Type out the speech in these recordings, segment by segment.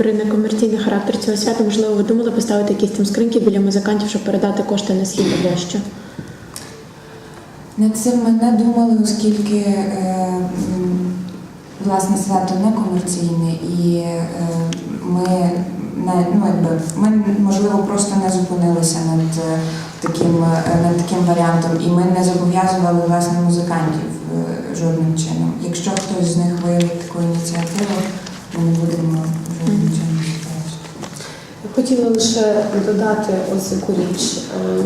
При некомерційний характер цього свята, можливо, ви думали поставити якісь там скриньки біля музикантів, щоб передати кошти на схід або що? Над цим ми не думали, оскільки е, власне свято не комерційне, і е, ми не ну, якби ми можливо просто не зупинилися над е, таким е, над таким варіантом, і ми не зобов'язували власне музикантів е, жодним чином. Якщо хтось з них виявить таку ініціативу, ми не будемо хотіла лише додати ось яку річ. Е,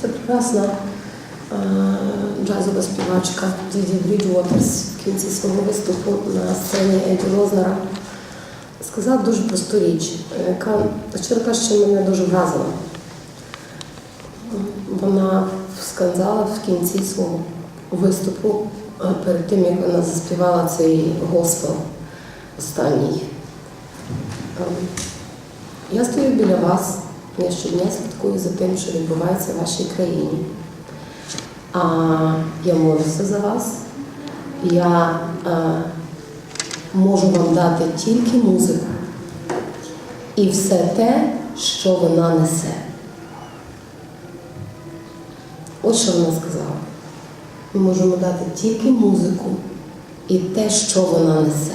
Це прекрасна е, джазова співачка Діді Бріджуотерс в кінці свого виступу на сцені Еді Рознера сказала дуже просту річ, яка, щиро кажучи, мене дуже вразила. Вона сказала в кінці свого виступу, е, перед тим як вона заспівала цей госпел останній. Я стою біля вас, я щодня слідкую за тим, що відбувається в вашій країні. А я молюся за вас. Я е, можу вам дати тільки музику і все те, що вона несе. Ось що вона сказала. Ми можемо дати тільки музику і те, що вона несе.